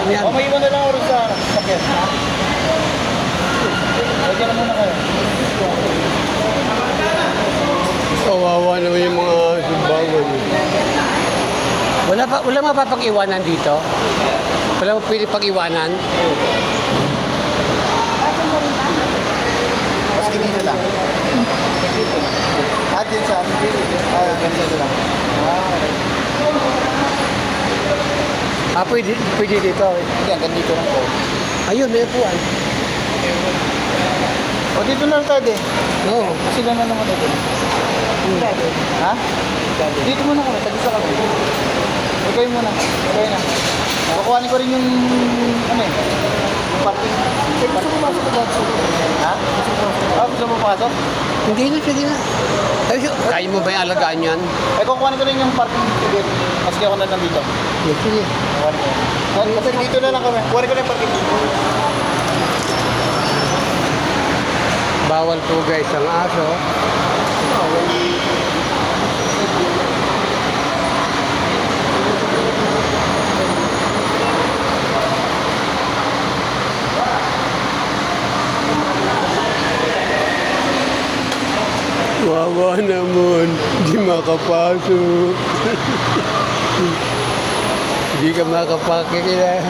Ano? O, may iwan na lang ako sa sakyan. Lagyan na yung mga sumbangan. Wala pa wala mapapag-iwanan dito. Wala mo pwede pag-iwanan. Maski dito lang. Ah, pwede, pwede dito. Hindi, hanggang dito lang po. Ayun, may upuan. O dito na lang tayo din. Oo. Sila na naman ito. Ha? Dito muna kami, tag-isa kami. Huwag kayo muna. Kayo na. Kukuhanin ko rin yung, ano eh, yung parking. Eh, gusto mo pasok ko dito? Ha? Gusto mo pasok? Ah, gusto mo pasok? Hindi na, sige na. Kaya mo ba yung alagaan yan? Eh, kukuhanin ko rin yung parking ticket. Maski ako na nandito. Yes, sige. Kukuhanin ko. Kasi dito na lang kami. Kukuhanin ko na yung parking. Bawal po guys ang aso. Wawa naman, hindi makapasok. Hindi ka makapakikila.